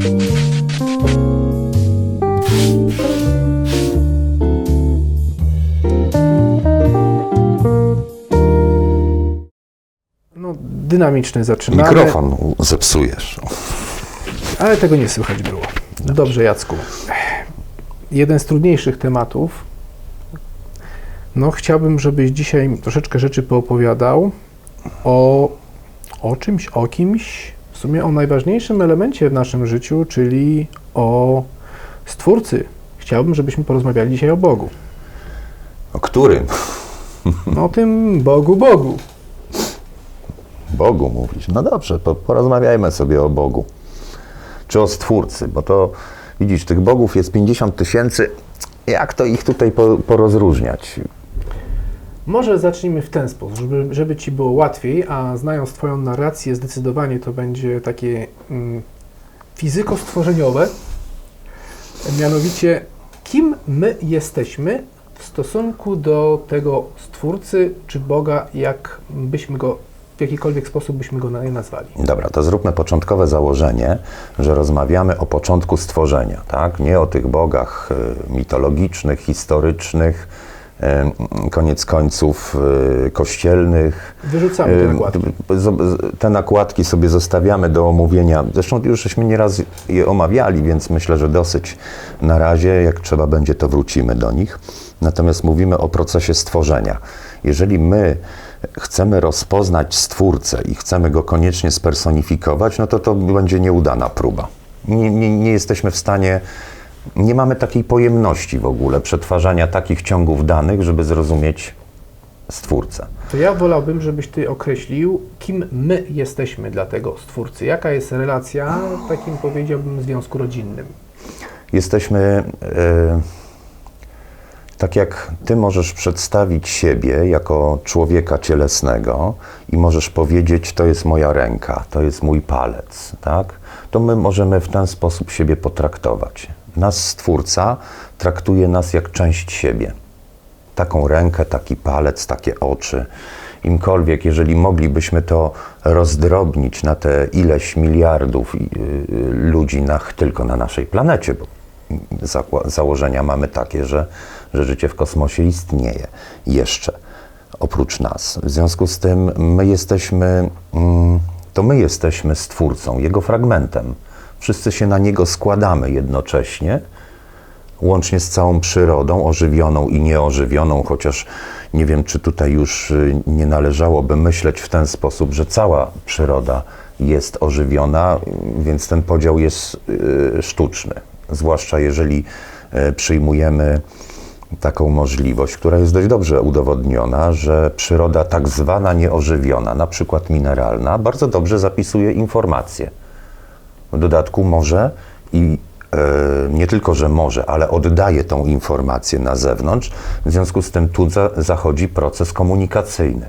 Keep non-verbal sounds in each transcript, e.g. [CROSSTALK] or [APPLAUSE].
No, dynamiczny zaczynamy. Mikrofon zepsujesz. Ale tego nie słychać było. Dobrze, Jacku. Jeden z trudniejszych tematów. No, chciałbym, żebyś dzisiaj troszeczkę rzeczy poopowiadał o, o czymś, o kimś, sumie o najważniejszym elemencie w naszym życiu, czyli o Stwórcy. Chciałbym, żebyśmy porozmawiali dzisiaj o Bogu. O którym? O tym Bogu, Bogu. Bogu mówisz. No dobrze, po, porozmawiajmy sobie o Bogu. Czy o Stwórcy, bo to widzisz, tych bogów jest 50 tysięcy. Jak to ich tutaj po, porozróżniać? Może zacznijmy w ten sposób, żeby, żeby Ci było łatwiej, a znając Twoją narrację, zdecydowanie to będzie takie mm, fizyko-stworzeniowe. Mianowicie, kim my jesteśmy w stosunku do tego Stwórcy czy Boga, jak byśmy go, w jakikolwiek sposób byśmy go na- nazwali. Dobra, to zróbmy początkowe założenie, że rozmawiamy o początku stworzenia, tak? Nie o tych bogach y, mitologicznych, historycznych, koniec końców y, kościelnych. Wyrzucamy te Y, nakładki. Te nakładki sobie zostawiamy do omówienia. Zresztą już żeśmy nieraz je omawiali, więc myślę, że dosyć na razie, jak trzeba będzie, to wrócimy do nich. Natomiast mówimy o procesie stworzenia. Jeżeli my chcemy rozpoznać Stwórcę i chcemy go koniecznie spersonifikować, no to to będzie nieudana próba. Nie, nie, nie jesteśmy w stanie, nie mamy takiej pojemności w ogóle przetwarzania takich ciągów danych, żeby zrozumieć Stwórcę. To ja wolałbym, żebyś Ty określił, kim my jesteśmy dla tego Stwórcy. Jaka jest relacja w takim, powiedziałbym, związku rodzinnym. Jesteśmy, e, tak jak Ty możesz przedstawić siebie jako człowieka cielesnego i możesz powiedzieć, to jest moja ręka, to jest mój palec, tak? To my możemy w ten sposób siebie potraktować. Nas Stwórca traktuje nas jak część siebie. Taką rękę, taki palec, takie oczy. Imkolwiek, jeżeli moglibyśmy to rozdrobnić na te ileś miliardów y, y, ludzi na, tylko na naszej planecie, bo założenia mamy takie, że, że życie w kosmosie istnieje jeszcze oprócz nas. W związku z tym my jesteśmy, mm, to my jesteśmy stwórcą, jego fragmentem. Wszyscy się na niego składamy jednocześnie, łącznie z całą przyrodą, ożywioną i nieożywioną, chociaż nie wiem, czy tutaj już y, nie należałoby myśleć w ten sposób, że cała przyroda jest ożywiona, więc ten podział jest y, sztuczny. Zwłaszcza jeżeli y, przyjmujemy taką możliwość, która jest dość dobrze udowodniona, że przyroda tak zwana nieożywiona, na przykład mineralna, bardzo dobrze zapisuje informacje. W dodatku może i e, nie tylko, że może, ale oddaje tą informację na zewnątrz. W związku z tym tu za, zachodzi proces komunikacyjny.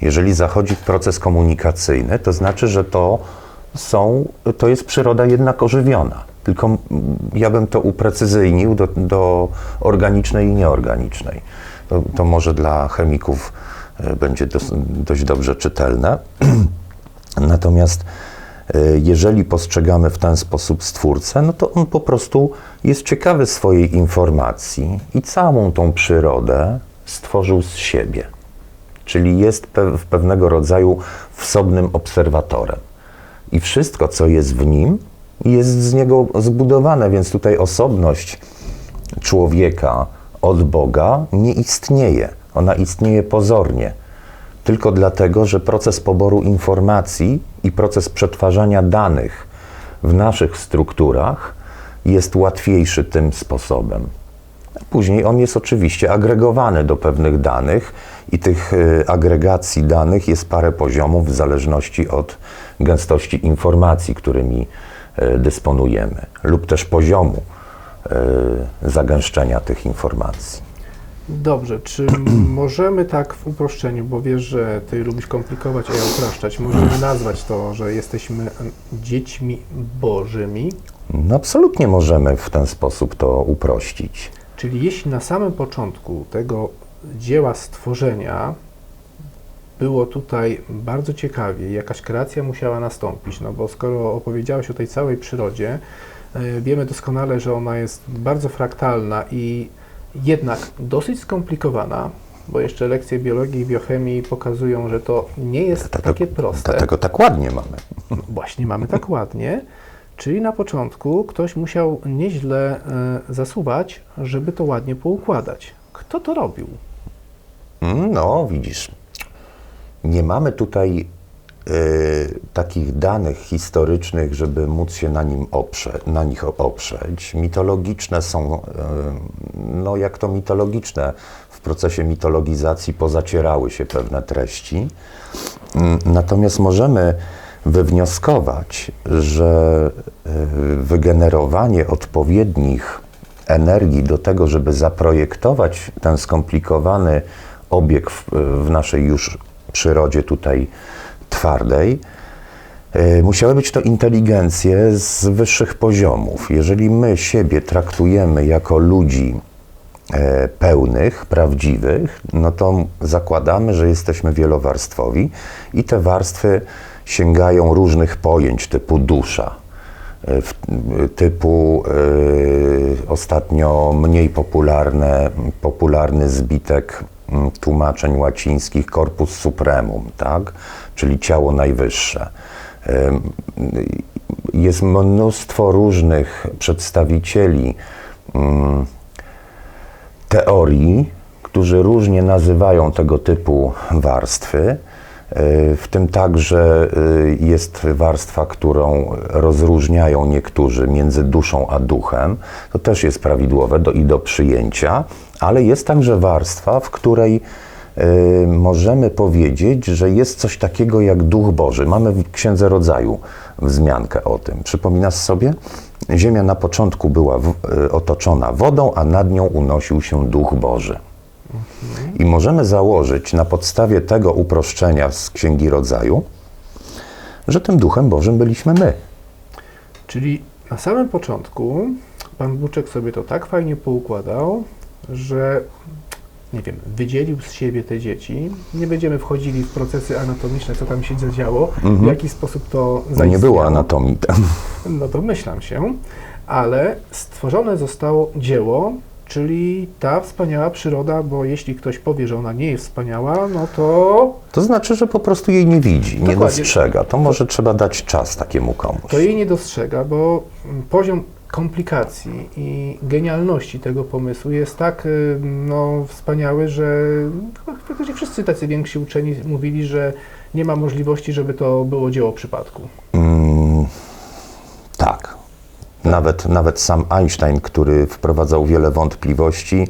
Jeżeli zachodzi proces komunikacyjny, to znaczy, że to są, to jest przyroda jednak ożywiona. Tylko ja bym to uprecyzyjnił do, do organicznej i nieorganicznej. To, to może dla chemików e, będzie dość dobrze czytelne. [CLEARS THROAT] Natomiast jeżeli postrzegamy w ten sposób Stwórcę, no to on po prostu jest ciekawy swojej informacji i całą tą przyrodę stworzył z siebie. Czyli jest w pewnego rodzaju wsobnym obserwatorem. I wszystko, co jest w nim, jest z niego zbudowane, więc tutaj osobność człowieka od Boga nie istnieje. Ona istnieje pozornie. Tylko dlatego, że proces poboru informacji i proces przetwarzania danych w naszych strukturach jest łatwiejszy tym sposobem. Później on jest oczywiście agregowany do pewnych danych i tych y, agregacji danych jest parę poziomów w zależności od gęstości informacji, którymi y, dysponujemy, lub też poziomu y, zagęszczenia tych informacji. Dobrze, czy [CLEARS THROAT] możemy tak w uproszczeniu, bo wiesz, że ty lubisz komplikować, a ja upraszczać, możemy [CLEARS THROAT] nazwać to, że jesteśmy dziećmi bożymi, No, absolutnie możemy w ten sposób to uprościć. czyli jeśli na samym początku tego dzieła stworzenia było tutaj bardzo ciekawie, jakaś kreacja musiała nastąpić, no bo skoro opowiedziałeś o tej całej przyrodzie, e, wiemy doskonale, że ona jest bardzo fraktalna i jednak dosyć skomplikowana, bo jeszcze lekcje biologii i biochemii pokazują, że to nie jest Dlatego- takie proste. Dlatego tak ładnie mamy. [LAUGHS] Właśnie mamy tak ładnie. Czyli na początku ktoś musiał nieźle e, zasuwać, żeby to ładnie poukładać. Kto to robił? Mm, No, widzisz. Nie mamy tutaj y, takich danych historycznych, żeby móc się na, nim oprze, na nich oprzeć. Mitologiczne są, y, no jak to mitologiczne, w procesie mitologizacji pozacierały się pewne treści. Mm, Natomiast możemy wywnioskować, że y, wygenerowanie odpowiednich energii do tego, żeby zaprojektować ten skomplikowany obieg w, w naszej już przyrodzie tutaj twardej, y, musiały być to inteligencje z wyższych poziomów. Jeżeli my siebie traktujemy jako ludzi e, pełnych, prawdziwych, no to zakładamy, że jesteśmy wielowarstwowi i te warstwy sięgają różnych pojęć typu dusza, e, typu e, ostatnio mniej popularne, popularny zbitek tłumaczeń łacińskich corpus supremum, tak? Czyli ciało najwyższe. Jest mnóstwo różnych przedstawicieli mm, teorii, którzy różnie nazywają tego typu warstwy. Y, W tym także y, jest warstwa, którą rozróżniają niektórzy między duszą a duchem. To też jest prawidłowe do, i do przyjęcia, ale jest także warstwa, w której możemy powiedzieć, że jest coś takiego jak duch Boży. Mamy w Księdze Rodzaju wzmiankę o tym. Przypominasz sobie? Ziemia na początku była w, y, otoczona wodą, a nad nią unosił się duch Boży. I możemy założyć na podstawie tego uproszczenia z Księgi Rodzaju, że tym duchem Bożym byliśmy my. Czyli na samym początku pan Buczek sobie to tak fajnie poukładał, że nie wiem, wydzielił z siebie te dzieci. Nie będziemy wchodzili w procesy anatomiczne, co tam się zadziało, w jaki sposób to No nie zaistniało. było anatomii tam. [LAUGHS] No domyślam się, ale stworzone zostało dzieło, czyli ta wspaniała przyroda, bo jeśli ktoś powie, że ona nie jest wspaniała, no to, To znaczy, że po prostu jej nie widzi, nie Dokładnie. dostrzega. To może trzeba dać czas takiemu komuś. to jej nie dostrzega, bo poziom komplikacji i genialności tego pomysłu jest tak y, no, wspaniały, że praktycznie wszyscy tacy więksi uczeni mówili, że nie ma możliwości, żeby to było dzieło przypadku. Mm, tak. Nawet, nawet sam Einstein, który wprowadzał wiele wątpliwości,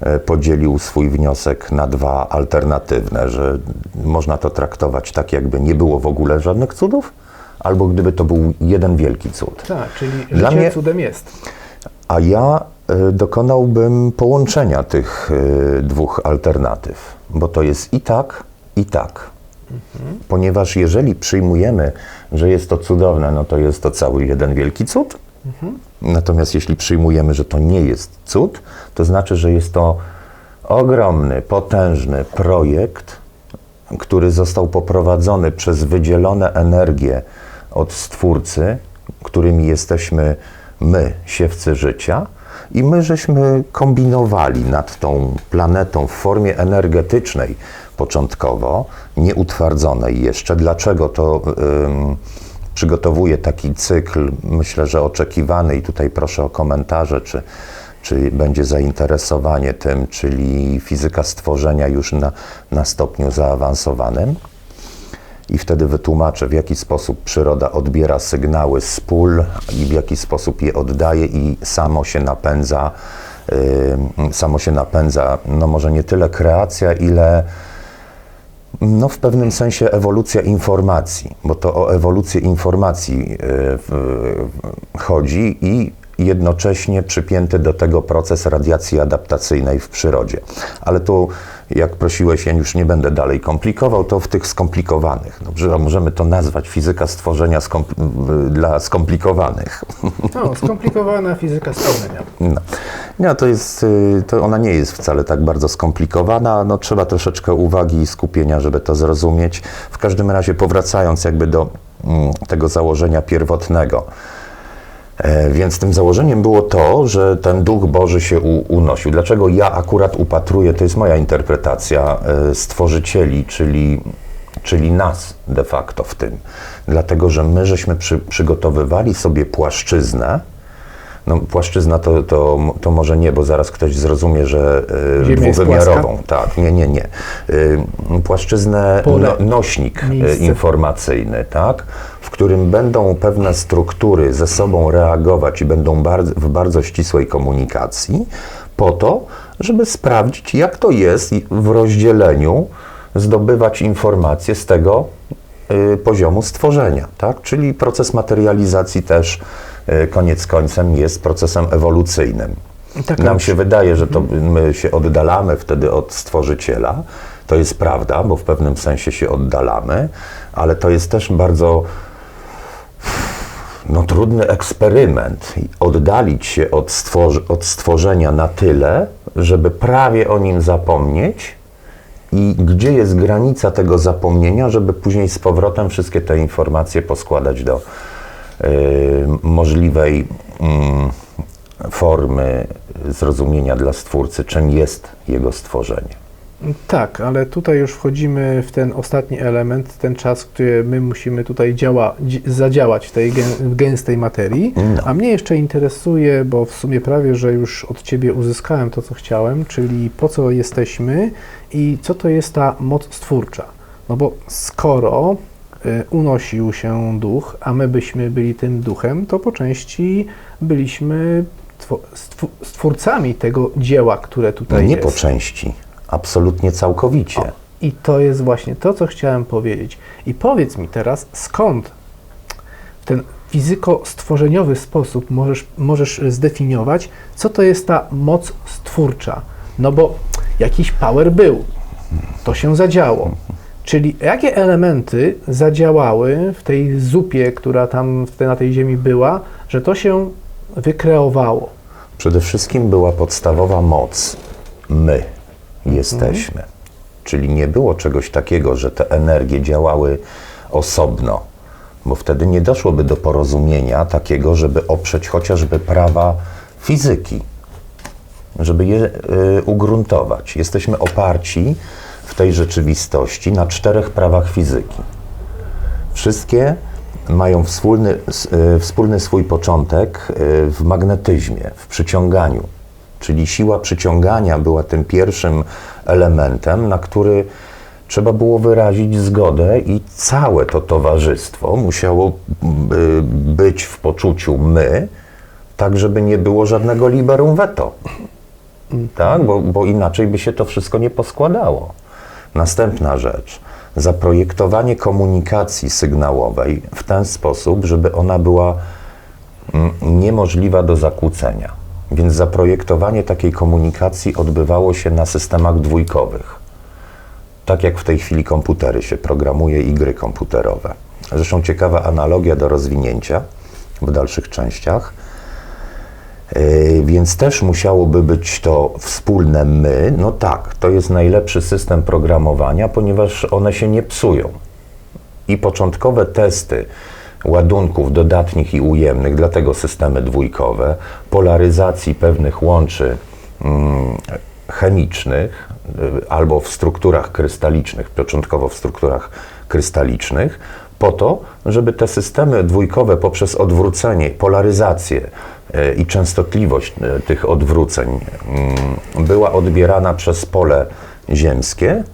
e, podzielił swój wniosek na dwa alternatywne, że można to traktować tak, jakby nie było w ogóle żadnych cudów, albo gdyby to był jeden wielki cud. Tak, czyli Dla życie mnie- cudem jest. A ja e, dokonałbym połączenia tych e, dwóch alternatyw, bo to jest i tak, i tak. Ponieważ jeżeli przyjmujemy, że jest to cudowne, no to jest to cały jeden wielki cud. Natomiast jeśli przyjmujemy, że to nie jest cud, to znaczy, że jest to ogromny, potężny projekt, który został poprowadzony przez wydzielone energie od Stwórcy, którymi jesteśmy my, siewcy życia, i my żeśmy kombinowali nad tą planetą w formie energetycznej początkowo, nieutwardzonej jeszcze. Dlaczego to ym, przygotowuję taki cykl, myślę, że oczekiwany i tutaj proszę o komentarze, czy, czy będzie zainteresowanie tym, czyli fizyka stworzenia już na, na stopniu zaawansowanym. I wtedy wytłumaczę, w jaki sposób przyroda odbiera sygnały z pól i w jaki sposób je oddaje i samo się napędza, yy, samo się napędza, no może nie tyle kreacja, ile no w pewnym sensie ewolucja informacji, bo to o ewolucję informacji yy, w, chodzi i jednocześnie przypięty do tego proces radiacji adaptacyjnej w przyrodzie. Ale tu jak prosiłeś, ja już nie będę dalej komplikował, to w tych skomplikowanych. Dobrze, możemy to nazwać fizyka stworzenia dla skomplikowanych. No, skomplikowana fizyka stworzenia. No. no, to jest, y, to ona nie jest wcale tak bardzo skomplikowana, no trzeba troszeczkę uwagi i skupienia, żeby to zrozumieć. W każdym razie powracając jakby do mm, tego założenia pierwotnego. E, Więc tym założeniem było to, że ten Duch Boży się u, unosił. Dlaczego ja akurat upatruję, to jest moja interpretacja, e, stworzycieli, czyli, czyli nas de facto w tym. Dlatego, że my żeśmy przy, przygotowywali sobie płaszczyznę, no, płaszczyzna to, to, to może nie, bo zaraz ktoś zrozumie, że jest dwuwymiarową. Tak, nie, nie, nie. E, Płaszczyznę, no, nośnik e, Miejsce. informacyjny, tak, w którym będą pewne struktury ze sobą reagować i będą bardzo, w bardzo ścisłej komunikacji, po to, żeby sprawdzić, jak to jest w rozdzieleniu zdobywać informacje z tego y, poziomu stworzenia, tak? Czyli proces materializacji też y, koniec końcem jest procesem ewolucyjnym. Tak, Nam tak. się wydaje, że to my się oddalamy wtedy od stworzyciela. To jest prawda, bo w pewnym sensie się oddalamy, ale to jest też bardzo no, trudny eksperyment. Oddalić się od, stworzy- od stworzenia na tyle, żeby prawie o nim zapomnieć i gdzie jest granica tego zapomnienia, żeby później z powrotem wszystkie te informacje poskładać do możliwej mm, formy zrozumienia dla Stwórcy, czym jest Jego stworzenie. Tak, ale tutaj już wchodzimy w ten ostatni element, ten czas, który my musimy tutaj działa, dzi- zadziałać w tej gę- gęstej materii. No. A mnie jeszcze interesuje, bo w sumie prawie, że już od Ciebie uzyskałem to, co chciałem, czyli po co jesteśmy i co to jest ta moc stwórcza. No bo skoro y, unosił się duch, a my byśmy byli tym duchem, to po części byliśmy stwórcami tego dzieła, które No tutaj nie jest. po części, absolutnie całkowicie. O, I to jest właśnie to, co chciałem powiedzieć. I powiedz mi teraz, skąd w ten fizyko-stworzeniowy sposób możesz, możesz zdefiniować, co to jest ta moc stwórcza. No bo jakiś power był, to się zadziało. Czyli jakie elementy zadziałały w tej zupie, która tam na tej ziemi była, że to się wykreowało? Przede wszystkim była podstawowa moc. My jesteśmy. Czyli nie było czegoś takiego, że te energie działały osobno, bo wtedy nie doszłoby do porozumienia takiego, żeby oprzeć chociażby prawa fizyki, żeby je y, ugruntować. Jesteśmy oparci w tej rzeczywistości na czterech prawach fizyki. Wszystkie mają wspólny, y, wspólny swój początek y, w magnetyzmie, w przyciąganiu. Czyli siła przyciągania była tym pierwszym elementem, na który trzeba było wyrazić zgodę, i całe to towarzystwo musiało y, być w poczuciu my, tak żeby nie było żadnego liberum veto. Tak, bo, bo inaczej by się to wszystko nie poskładało. Następna rzecz. Zaprojektowanie komunikacji sygnałowej w ten sposób, żeby ona była mm, niemożliwa do zakłócenia. Więc zaprojektowanie takiej komunikacji odbywało się na systemach dwójkowych. Tak jak w tej chwili komputery się programuje i gry komputerowe. Zresztą ciekawa analogia do rozwinięcia w dalszych częściach. Yy, Więc też musiałoby być to wspólne my. No tak, to jest najlepszy system programowania, ponieważ one się nie psują. I początkowe testy ładunków dodatnich i ujemnych, dlatego systemy dwójkowe, polaryzacji pewnych łączy mm, chemicznych y, albo w strukturach krystalicznych, początkowo w strukturach krystalicznych, po to, żeby te systemy dwójkowe poprzez odwrócenie, polaryzację i częstotliwość y, tych odwróceń mm, była odbierana przez pole ziemskie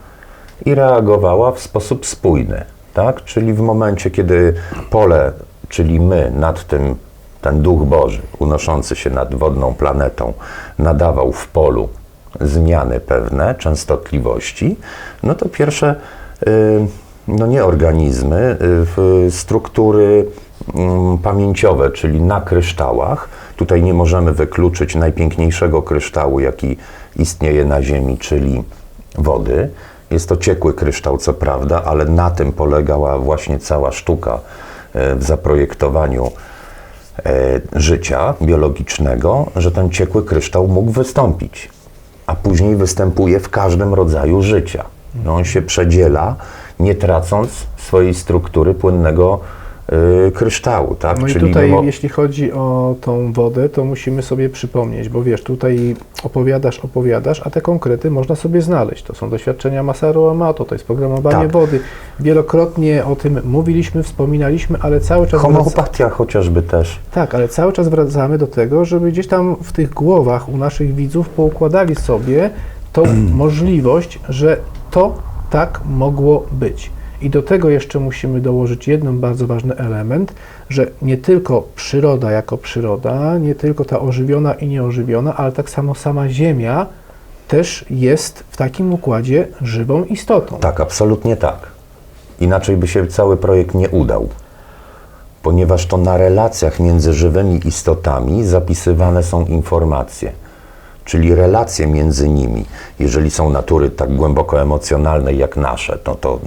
i reagowała w sposób spójny. Tak? Czyli w momencie, kiedy pole, czyli my nad tym, ten duch Boży unoszący się nad wodną planetą, nadawał w polu zmiany pewne częstotliwości, no to pierwsze, y, no nie organizmy, y, struktury mm, pamięciowe, czyli na kryształach. Tutaj nie możemy wykluczyć najpiękniejszego kryształu, jaki istnieje na Ziemi, czyli wody. Jest to ciekły kryształ, co prawda, ale na tym polegała właśnie cała sztuka e, w zaprojektowaniu e, życia biologicznego, że ten ciekły kryształ mógł wystąpić, a później występuje w każdym rodzaju życia. No, on się przedziela, nie tracąc swojej struktury płynnego kryształu. Tak? No i Czyli tutaj, mimo- jeśli chodzi o tą wodę, to musimy sobie przypomnieć, bo wiesz, tutaj opowiadasz, opowiadasz, a te konkrety można sobie znaleźć. To są doświadczenia Masaru Amato, to jest programowanie Tak. wody. Wielokrotnie o tym mówiliśmy, wspominaliśmy, ale cały czas... Homeopatia chociażby też. Tak, ale cały czas wracamy do tego, żeby gdzieś tam w tych głowach u naszych widzów poukładali sobie tą [CLEARS THROAT] możliwość, że to tak mogło być. I do tego jeszcze musimy dołożyć jeden bardzo ważny element, że nie tylko przyroda jako przyroda, nie tylko ta ożywiona i nieożywiona, ale tak samo sama Ziemia też jest w takim układzie żywą istotą. Tak, absolutnie tak. Inaczej by się cały projekt nie udał. Ponieważ to na relacjach między żywymi istotami zapisywane są informacje. Czyli relacje między nimi, jeżeli są natury tak głęboko emocjonalne jak nasze, no to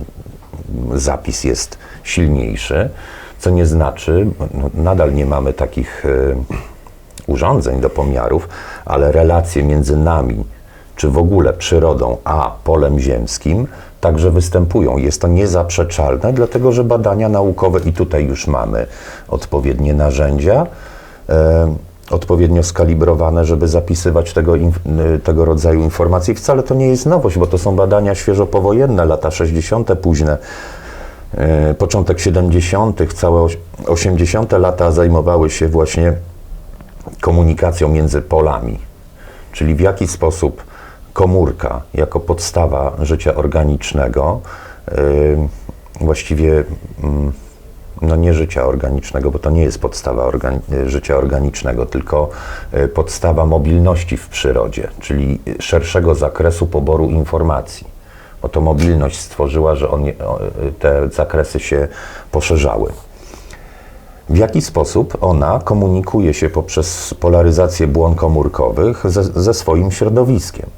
zapis jest silniejszy, co nie znaczy, no, nadal nie mamy takich e, urządzeń do pomiarów, ale relacje między nami, czy w ogóle przyrodą, a polem ziemskim także występują. Jest to niezaprzeczalne, dlatego że badania naukowe i tutaj już mamy odpowiednie narzędzia, e, odpowiednio skalibrowane, żeby zapisywać tego, y, tego rodzaju informacje. Wcale to nie jest nowość, bo to są badania świeżo powojenne, lata 60. późne, e, początek 70., całe oś- 80. lata zajmowały się właśnie komunikacją między polami, czyli w jaki sposób komórka jako podstawa życia organicznego, yy, właściwie mm, no nie życia organicznego, bo to nie jest podstawa organi- życia organicznego, tylko y, podstawa mobilności w przyrodzie, czyli szerszego zakresu poboru informacji. Bo to mobilność stworzyła, że on, y, te zakresy się poszerzały. W jaki sposób ona komunikuje się poprzez polaryzację błon komórkowych ze, ze swoim środowiskiem?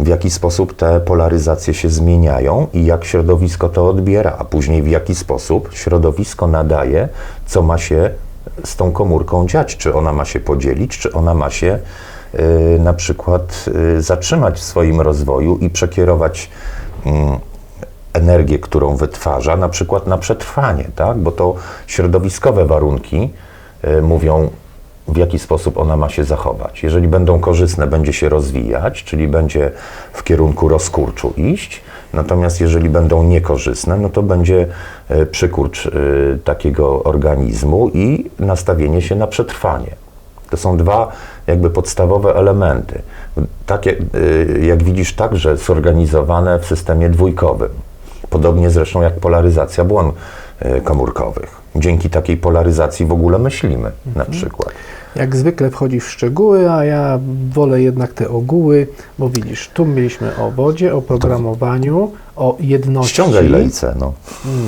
W jaki sposób te polaryzacje się zmieniają i jak środowisko to odbiera, a później w jaki sposób środowisko nadaje, co ma się z tą komórką dziać? Czy ona ma się podzielić, czy ona ma się y, na przykład y, zatrzymać w swoim rozwoju i przekierować mm, energię, którą wytwarza, na przykład na przetrwanie, tak? bo to środowiskowe warunki y, mówią, w jaki sposób ona ma się zachować. Jeżeli będą korzystne, będzie się rozwijać, czyli będzie w kierunku rozkurczu iść, natomiast jeżeli będą niekorzystne, no to będzie y, przykurcz y, takiego organizmu i nastawienie się na przetrwanie. To są dwa jakby podstawowe elementy. Takie, y, jak widzisz, także zorganizowane w systemie dwójkowym. Podobnie zresztą jak polaryzacja błon komórkowych. Dzięki takiej polaryzacji w ogóle myślimy na przykład. Jak zwykle wchodzi w szczegóły, a ja wolę jednak te ogóły, bo widzisz, tu mieliśmy o wodzie, o programowaniu, o jedności. Ściągaj lejce, no.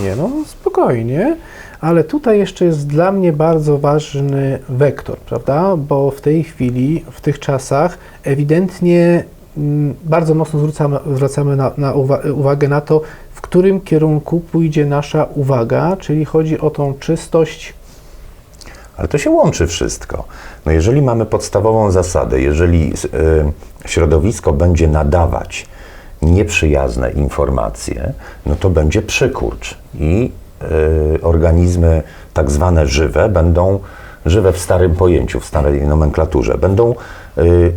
Nie, no spokojnie, ale tutaj jeszcze jest dla mnie bardzo ważny wektor, prawda? Bo w tej chwili, w tych czasach ewidentnie mm, bardzo mocno zwracamy, zwracamy na, na uwa- uwagę na to, w którym kierunku pójdzie nasza uwaga, czyli chodzi o tą czystość, Ale to się łączy wszystko. No jeżeli mamy podstawową zasadę, jeżeli y, środowisko będzie nadawać nieprzyjazne informacje, no to będzie przykurcz i y, organizmy tak zwane żywe będą żywe w starym pojęciu, w starej nomenklaturze, będą y,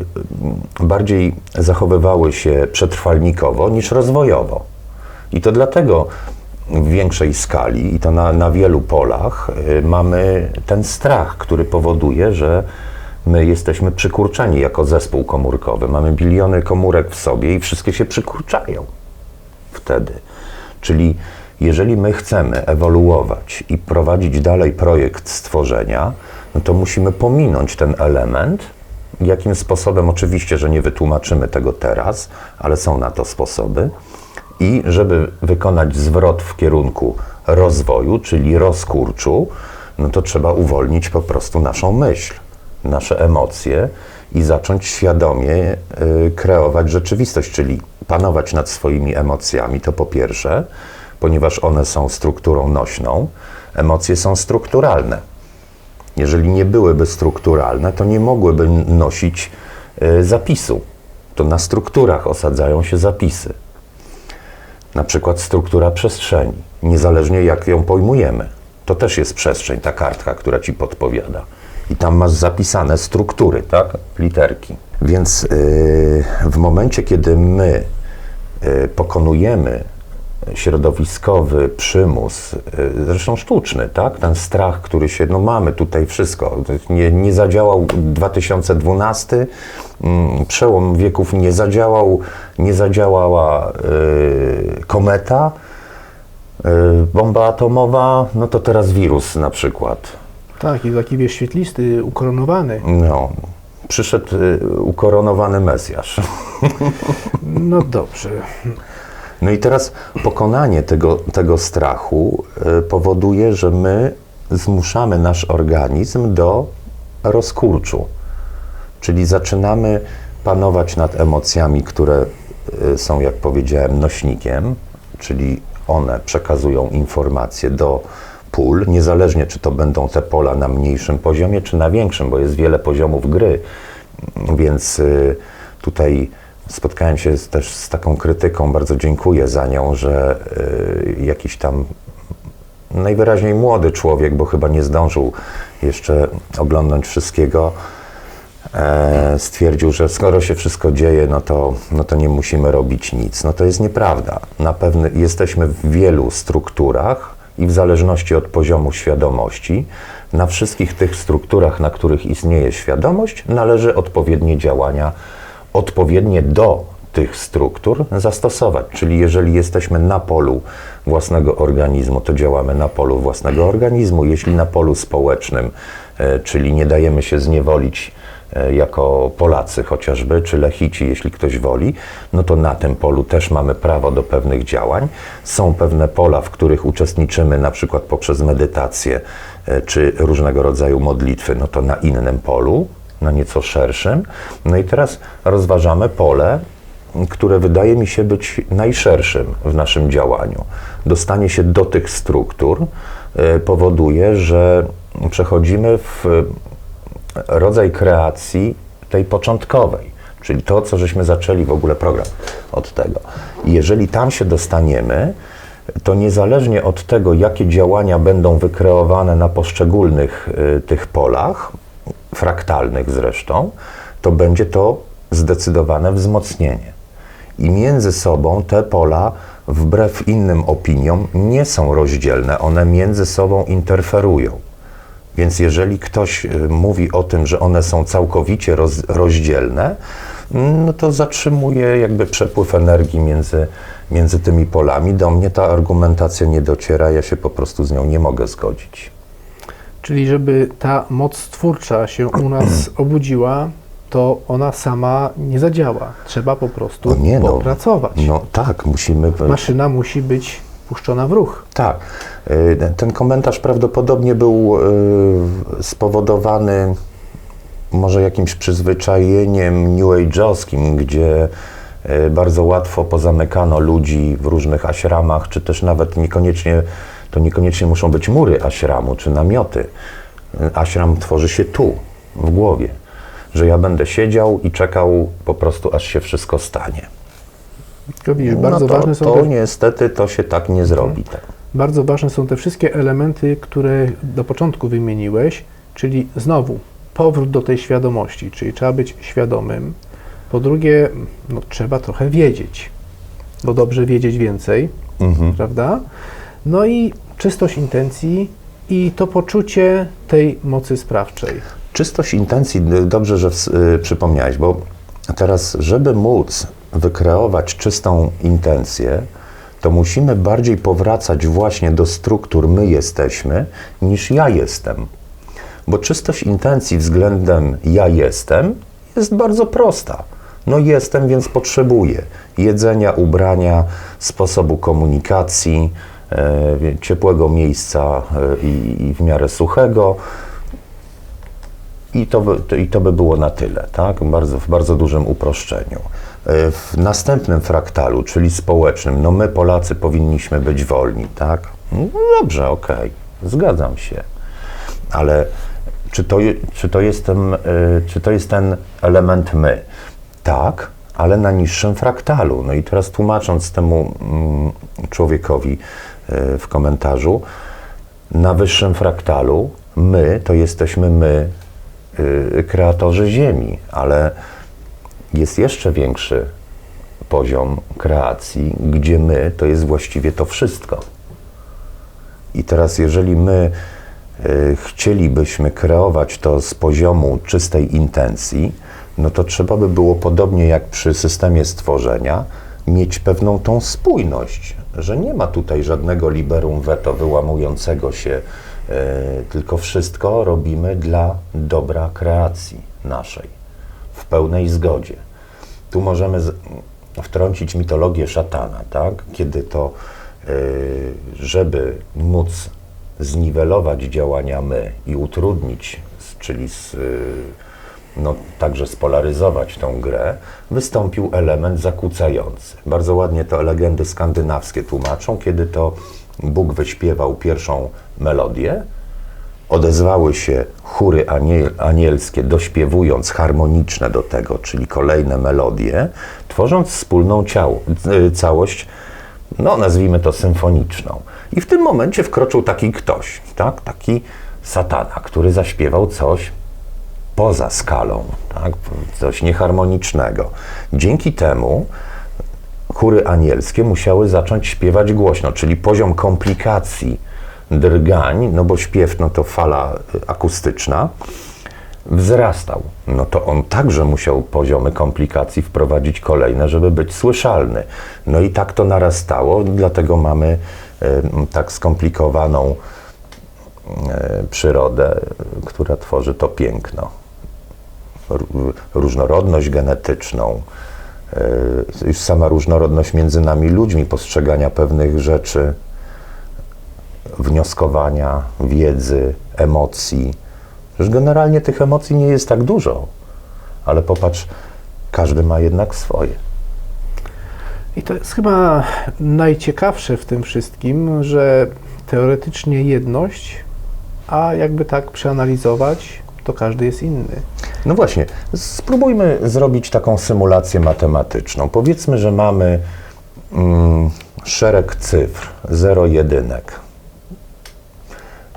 bardziej zachowywały się przetrwalnikowo niż rozwojowo. I to dlatego w większej skali i to na, na wielu polach y, mamy ten strach, który powoduje, że my jesteśmy przykurczeni jako zespół komórkowy. Mamy biliony komórek w sobie i wszystkie się przykurczają wtedy. Czyli jeżeli my chcemy ewoluować i prowadzić dalej projekt stworzenia, no to musimy pominąć ten element. Jakim sposobem? Oczywiście, że nie wytłumaczymy tego teraz, ale są na to sposoby. I żeby wykonać zwrot w kierunku rozwoju, czyli rozkurczu, no to trzeba uwolnić po prostu naszą myśl. nasze emocje i zacząć świadomie y, kreować rzeczywistość, czyli panować nad swoimi emocjami, to po pierwsze, ponieważ one są strukturą nośną, emocje są strukturalne. Jeżeli nie byłyby strukturalne, to nie mogłyby nosić y, zapisu. To na strukturach osadzają się zapisy. Na przykład struktura przestrzeni, niezależnie jak ją pojmujemy. To też jest przestrzeń, ta kartka, która ci podpowiada. I tam masz zapisane struktury, tak? Literki. Więc yy, w momencie, kiedy my yy, pokonujemy środowiskowy przymus, yy, zresztą sztuczny, tak? Ten strach, który się, no mamy tutaj wszystko. Nie, nie zadziałał 2012, mm, przełom wieków nie zadziałał, nie zadziałała yy, kometa, yy, bomba atomowa, no to teraz wirus na przykład. Tak, i taki wiesz, świetlisty, ukoronowany. No, przyszedł y, ukoronowany Mesjasz. [LAUGHS] No dobrze. No i teraz pokonanie tego, tego strachu y, powoduje, że my zmuszamy nasz organizm do rozkurczu. Czyli zaczynamy panować nad emocjami, które y, są, jak powiedziałem, nośnikiem, czyli one przekazują informacje do pól, niezależnie czy to będą te pola na mniejszym poziomie, czy na większym, bo jest wiele poziomów gry. Więc y, tutaj spotkałem się też z taką krytyką, bardzo dziękuję za nią, że y, jakiś tam najwyraźniej młody człowiek, bo chyba nie zdążył jeszcze oglądać wszystkiego, e, stwierdził, że skoro się wszystko dzieje, no to, no to nie musimy robić nic. No to jest nieprawda. Na pewno jesteśmy w wielu strukturach i w zależności od poziomu świadomości, na wszystkich tych strukturach, na których istnieje świadomość, należy odpowiednie działania, odpowiednie do tych struktur zastosować. Czyli jeżeli jesteśmy na polu własnego organizmu, to działamy na polu własnego organizmu. Jeśli na polu społecznym, e, czyli nie dajemy się zniewolić e, jako Polacy chociażby, czy Lechici, jeśli ktoś woli, no to na tym polu też mamy prawo do pewnych działań. Są pewne pola, w których uczestniczymy na przykład poprzez medytację, e, czy różnego rodzaju modlitwy, no to na innym polu, na nieco szerszym. No i teraz rozważamy pole, które wydaje mi się być najszerszym w naszym działaniu. Dostanie się do tych struktur e, powoduje, że przechodzimy w rodzaj kreacji tej początkowej, czyli to, co żeśmy zaczęli w ogóle program od tego. Jeżeli tam się dostaniemy, to niezależnie od tego, jakie działania będą wykreowane na poszczególnych y, tych polach, fraktalnych zresztą, to będzie to zdecydowane wzmocnienie. I między sobą te pola, wbrew innym opiniom, nie są rozdzielne, one między sobą interferują. Więc jeżeli ktoś y, mówi o tym, że one są całkowicie roz, rozdzielne, no to zatrzymuje jakby przepływ energii między, między tymi polami. Do mnie ta argumentacja nie dociera, ja się po prostu z nią nie mogę zgodzić. Czyli żeby ta moc twórcza się u nas [CLEARS THROAT] obudziła, to ona sama nie zadziała. Trzeba po prostu No nie, no. popracować. No tak, musimy. Maszyna musi być puszczona w ruch. Tak. Y, Ten komentarz prawdopodobnie był y, spowodowany może jakimś przyzwyczajeniem new age'owskim, gdzie y, bardzo łatwo pozamykano ludzi w różnych aśramach, czy też nawet niekoniecznie, to niekoniecznie muszą być mury aśramu, czy namioty. Aśram tworzy się tu, w głowie, że ja będę siedział i czekał po prostu, aż się wszystko stanie. Widzisz, bardzo, no to, ważne są to te, niestety to się tak nie zrobi. Tak. bardzo ważne są te wszystkie elementy, które do początku wymieniłeś, czyli znowu powrót do tej świadomości, czyli trzeba być świadomym. Po drugie, no, trzeba trochę wiedzieć, bo dobrze wiedzieć więcej, Mhm. prawda? No i czystość intencji i to poczucie tej mocy sprawczej. Czystość intencji, d- dobrze, że y, przypomniałeś, bo teraz, żeby móc wykreować czystą intencję, to musimy bardziej powracać właśnie do struktur my jesteśmy, niż ja jestem. Bo czystość intencji względem ja jestem jest bardzo prosta. No jestem, więc potrzebuję jedzenia, ubrania, sposobu komunikacji, ciepłego miejsca e, i, i w miarę suchego, I to, by, to, I to by było na tyle, tak? Bardzo, w bardzo dużym uproszczeniu. E, W następnym fraktalu, czyli społecznym, no my Polacy powinniśmy być wolni, tak? No dobrze, okej, zgadzam się. Ale czy to, czy, to jest ten, y, czy to jest ten element my? Tak, ale na niższym fraktalu. No i teraz tłumacząc temu mm, człowiekowi w komentarzu, na wyższym fraktalu my to jesteśmy my, y, kreatorzy Ziemi, ale jest jeszcze większy poziom kreacji, gdzie my to jest właściwie to wszystko. I teraz, jeżeli my y, chcielibyśmy kreować to z poziomu czystej intencji, no to trzeba by było podobnie jak przy systemie stworzenia, mieć pewną tą spójność, że nie ma tutaj żadnego liberum veto wyłamującego się, y, tylko wszystko robimy dla dobra kreacji naszej, w pełnej zgodzie. Tu możemy wtrącić mitologię szatana, tak? kiedy to, y, żeby móc zniwelować działania my i utrudnić, czyli z, no, także spolaryzować tą grę, wystąpił element zakłócający. Bardzo ładnie to legendy skandynawskie tłumaczą, kiedy to Bóg wyśpiewał pierwszą melodię, odezwały się chóry aniel, anielskie, dośpiewując harmoniczne do tego, czyli kolejne melodie, tworząc wspólną ciało, y, całość, no nazwijmy to symfoniczną. I w tym momencie wkroczył taki ktoś, tak, taki satana, który zaśpiewał coś poza skalą, tak, coś nieharmonicznego. Dzięki temu chóry anielskie musiały zacząć śpiewać głośno, czyli poziom komplikacji, drgań, no bo śpiew no to fala akustyczna, wzrastał. No to on także musiał poziomy komplikacji wprowadzić kolejne, żeby być słyszalny. No i tak to narastało, dlatego mamy y, tak skomplikowaną y, przyrodę, która tworzy to piękno. Ró- Różnorodność genetyczną, y, już sama różnorodność między nami ludźmi, postrzegania pewnych rzeczy, wnioskowania, wiedzy, emocji. Przecież generalnie tych emocji nie jest tak dużo, ale popatrz, każdy ma jednak swoje. I to jest chyba najciekawsze w tym wszystkim, że teoretycznie jedność, a jakby tak przeanalizować, to każdy jest inny. No właśnie, spróbujmy zrobić taką symulację matematyczną. Powiedzmy, że mamy mm, szereg cyfr, zero jedynek.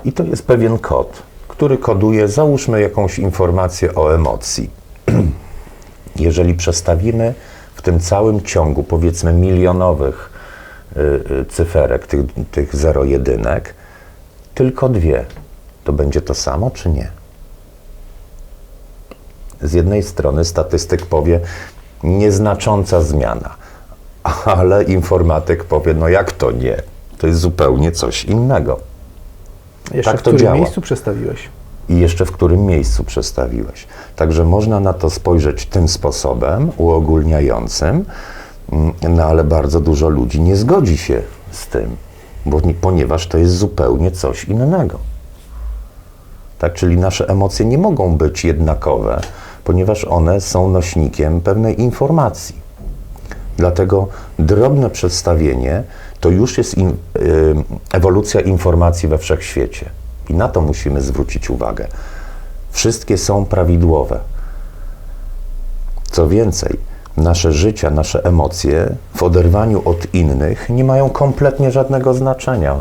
I to jest pewien kod, który koduje, załóżmy jakąś informację o emocji. [CLEARS THROAT] Jeżeli przestawimy w tym całym ciągu, powiedzmy milionowych y, y, cyferek, tych, tych zero jedynek, tylko dwie, to będzie to samo, czy nie? Z jednej strony statystyk powie nieznacząca zmiana, ale informatyk powie, no jak to nie? To jest zupełnie coś innego. Jeszcze Tak w którym działa. miejscu przestawiłeś? I jeszcze w którym miejscu przestawiłeś. Także można na to spojrzeć tym sposobem, uogólniającym, mm, no ale bardzo dużo ludzi nie zgodzi się z tym, bo, nie- ponieważ to jest zupełnie coś innego. Tak, czyli nasze emocje nie mogą być jednakowe, ponieważ one są nośnikiem pewnej informacji. Dlatego drobne przedstawienie to już jest in, y, ewolucja informacji we wszechświecie. I na to musimy zwrócić uwagę. Wszystkie są prawidłowe. Co więcej, nasze życia, nasze emocje w oderwaniu od innych nie mają kompletnie żadnego znaczenia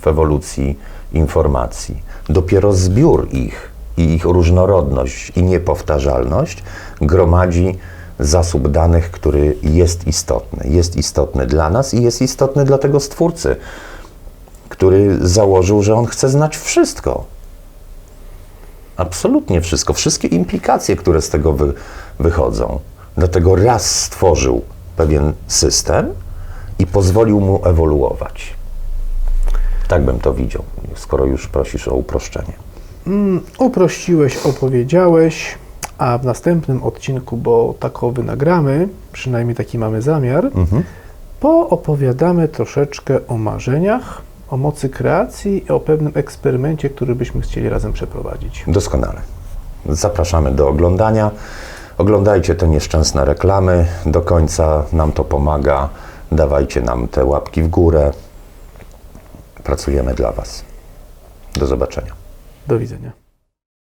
w ewolucji informacji. Dopiero zbiór ich i ich różnorodność i niepowtarzalność gromadzi zasób danych, który jest istotny. Jest istotny dla nas i jest istotny dla tego stwórcy, który założył, że on chce znać wszystko. Absolutnie wszystko, wszystkie implikacje, które z tego wy, wychodzą. Dlatego raz stworzył pewien system i pozwolił mu ewoluować. Tak bym to widział, skoro już prosisz o uproszczenie. Mm, uprościłeś, opowiedziałeś, a w następnym odcinku, bo takowy nagramy, przynajmniej taki mamy zamiar, poopowiadamy troszeczkę o marzeniach, o mocy kreacji i o pewnym eksperymencie, który byśmy chcieli razem przeprowadzić. Doskonale. Zapraszamy do oglądania. Oglądajcie te nieszczęsne reklamy. Do końca nam to pomaga. Dawajcie nam te łapki w górę. Pracujemy dla Was. Do zobaczenia. Do widzenia.